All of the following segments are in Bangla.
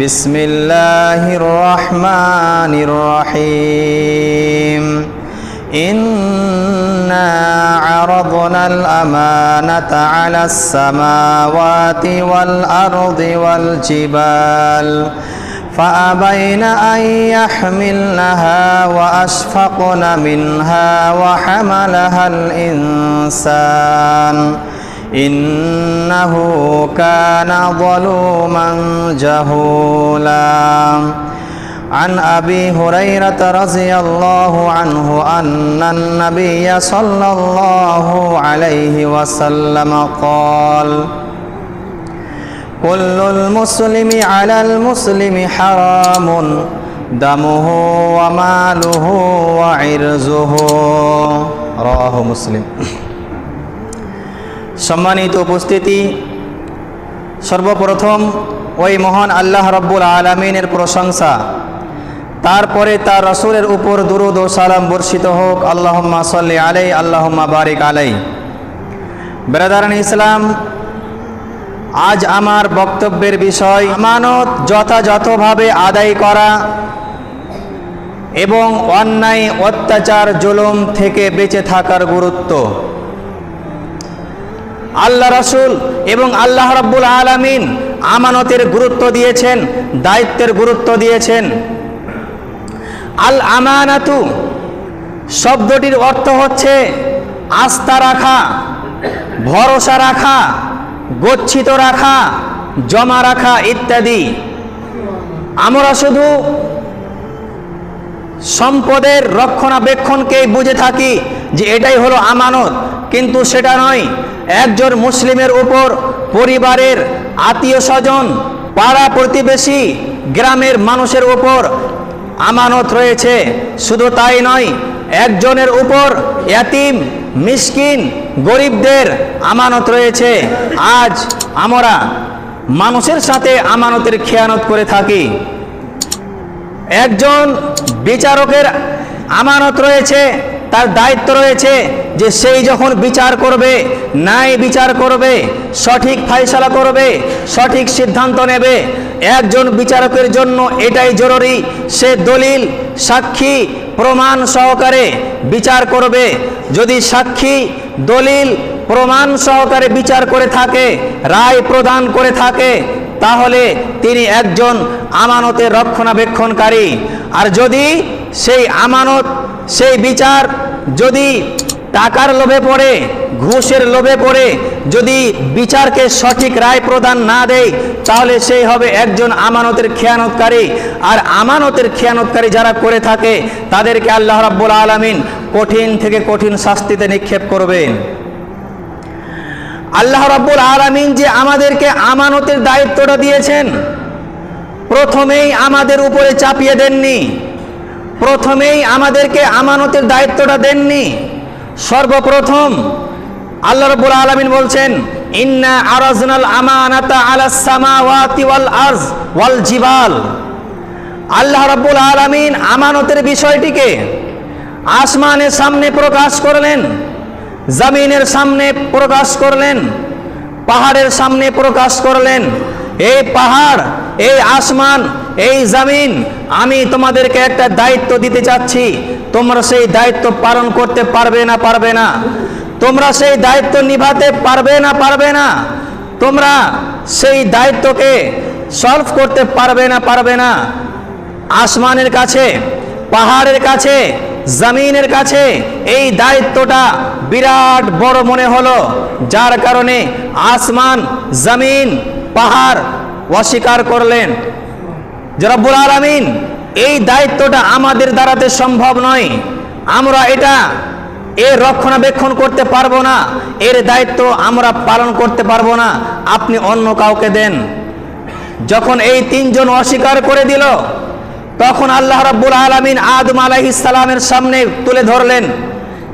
بسم الله الرحمن الرحيم إنا عرضنا الأمانة على السماوات والأرض والجبال فأبين أن يحملنها وأشفقن منها وحملها الإنسان إنه كان ظلوما جهولا عن أبي هريرة رضي الله عنه أن النبي صلى الله عليه وسلم قال كل المسلم على المسلم حرام دمه وماله وعرزه رواه مسلم সম্মানিত উপস্থিতি। সর্বপ্রথম ওই মহান আল্লাহ রব্বুল আলমিনের প্রশংসা। তারপরে তার রসুলের উপর দুরুদ ও সালাম বর্ষিত হোক। আল্লাহম্মা সাল্লি আলাই, আল্লাহম্মা বারিক আলাই। বেরাদারান ইসলাম আজ আমার বক্তব্যের বিষয় আমানত যথাযথভাবে আদায় করা এবং অন্যায়, অত্যাচার, জুলুম থেকে বেঁচে থাকার গুরুত্ব। আল্লাহ রাসূল এবং আল্লাহ রাব্বুল আলামিন আমানতের গুরুত্ব দিয়েছেন, দায়িত্বের গুরুত্ব দিয়েছেন। আল আমানাতু শব্দটির অর্থ হচ্ছে আস্থা রাখা, ভরসা রাখা, গচ্ছিত রাখা, জমা রাখা ইত্যাদি। আমরা শুধু সম্পদের রক্ষণাবেক্ষণকেই বুঝে থাকি যে এটাই হলো আমানত। কিন্তু সেটা নয়, একজন মুসলিমের উপর পরিবারের আত্মীয় স্বজন, পাড়া প্রতিবেশী, গ্রামের মানুষের উপর আমানত রয়েছে। শুধু তাই নয়, একজনের উপর এতিম মিসকিন, গরিবদের আমানত রয়েছে। আজ আমরা মানুষের সাথে আমানতের খেয়ানত করে থাকি। একজন বিচারকের আমানত রয়েছে। তার দায়িত্ব রয়েছে যে সেই যখন বিচার করবে, ন্যায় বিচার করবে, সঠিক ফাইসলা করবে, সঠিক সিদ্ধান্ত নেবে, একজন বিচারকের জন্য এটাই জরুরি। সে দলিল, সাক্ষী, প্রমাণ সহকারে বিচার করবে। যদি সাক্ষী, দলিল, প্রমাণ সহকারে বিচার করে থাকে, রায় প্রদান করে থাকে, তাহলে তিনি একজন আমানতের রক্ষণাবেক্ষণকারী। আর যদি সেই আমানত সেই বিচার যদি টাকার লোভে পড়ে, ঘুষের লোভে পড়ে, যদি বিচারকে সঠিক রায় প্রদান না দেয়, তাহলে সেই হবে একজন আমানতের খেয়ানতকারী। আর আমানতের খেয়ানতকারী যারা করে থাকে, তাদেরকে আল্লাহ রাব্বুল আলামিন কঠিন থেকে কঠিন শাস্তিতে নিক্ষেপ করবেন আল্লাহ রাব্বুল আলামিন যে আমাদেরকে আমানতের দায়িত্বটা দিয়েছেন, প্রথমেই আমাদের উপরে চাপিয়ে দেননি। প্রথমেই আমাদেরকে আমানতের দায়িত্বটা দেননি। সর্বপ্রথম আল্লাহ রাব্বুল আলামিন বলছেন, ইন্না আরাজনাল আমানাতা আলাস সামাওয়াতি ওয়াল আরজ ওয়াল জিবাল। আল্লাহ রাব্বুল আলামিন আমানতের বিষয়টিকে আসমানের সামনে প্রকাশ করলেন, জমিনের সামনে প্রকাশ করলেন, পাহাড়ের সামনে প্রকাশ করলেন। এই পাহাড়, এই আসমান এই জমিন, আমি তোমাদেরকে একটা দায়িত্ব দিতে চাচ্ছি। তোমরা সেই দায়িত্ব পালন করতে পারবে না পারবে না। তোমরা সেই দায়িত্ব নিভাতে পারবে না পারবে না। তোমরা সেই দায়িত্বকে সলভ করতে পারবে না পারবে না। আসমানের কাছে, পাহাড়ের কাছে, জমিনের কাছে এই দায়িত্বটা বিরাট বড় মনে হলো, যার কারণে আসমান, জমিন, পাহাড় অস্বীকার করলেন। জরাবুল আলমিন, এই দায়িত্বটা আমাদের দ্বারাতে সম্ভব নয়। আমরা এটা এর রক্ষণাবেক্ষণ করতে পারব না, এর দায়িত্ব আমরা পালন করতে পারব না। আপনি অন্য কাউকে দেন। যখন এই তিনজন অস্বীকার করে দিল, তখন আল্লাহ রাব্বুল আলামিন আদম আলাইহিস সালামের সামনে তুলে ধরলেন,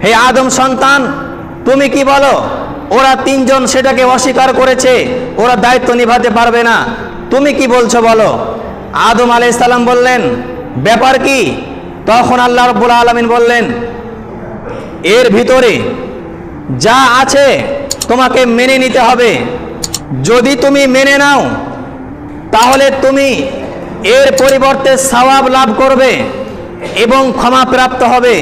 হে আদম সন্তান, তুমি কি বলো, ওরা তিনজন সেটাকে অস্বীকার করেছে, ওরা দায়িত্ব নিভাতে পারবে না। তুমি কি বলছো বলো? আদম আলি ইসলাম বললেন, ব্যাপার কি? তখন আল্লাহ রব্বুল আলমিন বললেন, এর ভিতরে যা আছে তোমাকে মেনে নিতে হবে। যদি তুমি মেনে নাও, তাহলে তুমি এর পরিবর্তে সওয়াব লাভ করবে এবং ক্ষমা প্রাপ্ত হবে।